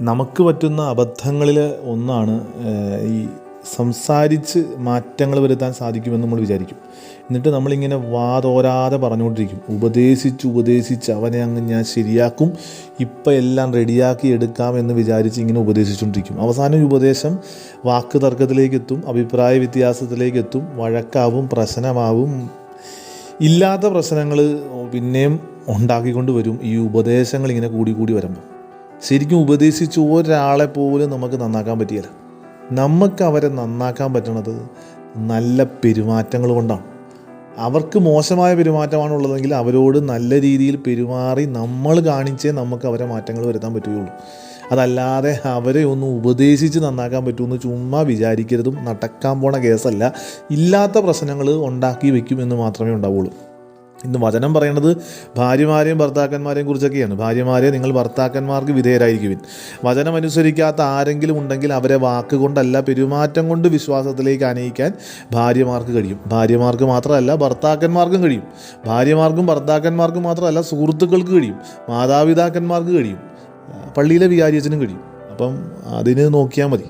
നമുക്ക് പറ്റുന്ന അബദ്ധങ്ങളിൽ ഒന്നാണ് ഈ സംസാരിച്ച് മാറ്റങ്ങൾ വരുത്താൻ സാധിക്കുമെന്ന് നമ്മൾ വിചാരിക്കും. എന്നിട്ട് നമ്മളിങ്ങനെ വാതോരാതെ പറഞ്ഞുകൊണ്ടിരിക്കും. ഉപദേശിച്ച് ഉപദേശിച്ച് അവനെ അങ്ങ് ഞാൻ ശരിയാക്കും ഇപ്പം എല്ലാം റെഡിയാക്കി എടുക്കാം എന്ന് വിചാരിച്ച് ഇങ്ങനെ ഉപദേശിച്ചുകൊണ്ടിരിക്കും. അവസാനം ഈ ഉപദേശം വാക്ക് തർക്കത്തിലേക്ക് എത്തും അഭിപ്രായ വ്യത്യാസത്തിലേക്ക് എത്തും വഴക്കാവും പ്രശ്നമാവും ഇല്ലാത്ത പ്രശ്നങ്ങൾ പിന്നെയും ഉണ്ടാക്കിക്കൊണ്ട് വരും ഈ ഉപദേശങ്ങൾ ഇങ്ങനെ കൂടി കൂടി വരുമ്പോൾ ശരിക്കും ഉപദേശിച്ച് ഒരാളെ പോലും നമുക്ക് നന്നാക്കാൻ പറ്റിയില്ല. നമുക്ക് അവരെ നന്നാക്കാൻ പറ്റണത് നല്ല പെരുമാറ്റങ്ങൾ കൊണ്ടാണ്. അവർക്ക് മോശമായ പെരുമാറ്റമാണുള്ളതെങ്കിൽ അവരോട് നല്ല രീതിയിൽ പെരുമാറി നമ്മൾ കാണിച്ചേ നമുക്ക് അവരെ മാറ്റങ്ങൾ വരുത്താൻ പറ്റുകയുള്ളൂ. അതല്ലാതെ അവരെ ഒന്ന് ഉപദേശിച്ച് നന്നാക്കാൻ പറ്റുമെന്ന് ചുമ്മാ വിചാരിക്കരുതും നടക്കാൻ പോണ കേസല്ല. ഇല്ലാത്ത പ്രശ്നങ്ങൾ ഉണ്ടാക്കി വയ്ക്കുമെന്ന് മാത്രമേ ഉണ്ടാവുള്ളൂ. ഇന്ന് വചനം പറയുന്നത് ഭാര്യമാരെയും ഭർത്താക്കന്മാരെയും കുറിച്ചൊക്കെയാണ്. ഭാര്യമാരെ നിങ്ങൾ ഭർത്താക്കന്മാർക്ക് വിധേയരായിരിക്കുവിൻ. വചനം അനുസരിക്കാത്ത ആരെങ്കിലും ഉണ്ടെങ്കിൽ അവരെ വാക്കുകൊണ്ടല്ല പെരുമാറ്റം കൊണ്ട് വിശ്വാസത്തിലേക്ക് അനയിക്കാൻ ഭാര്യമാർക്ക് കഴിയും. ഭാര്യമാർക്ക് മാത്രമല്ല ഭർത്താക്കന്മാർക്കും കഴിയും. ഭാര്യമാർക്കും ഭർത്താക്കന്മാർക്കും മാത്രമല്ല സുഹൃത്തുക്കൾക്ക് കഴിയും. മാതാപിതാക്കന്മാർക്ക് കഴിയും. പള്ളിയിലെ വികാരിയച്ചനും കഴിയും. അപ്പം അതിന് നോക്കിയാൽ മതി.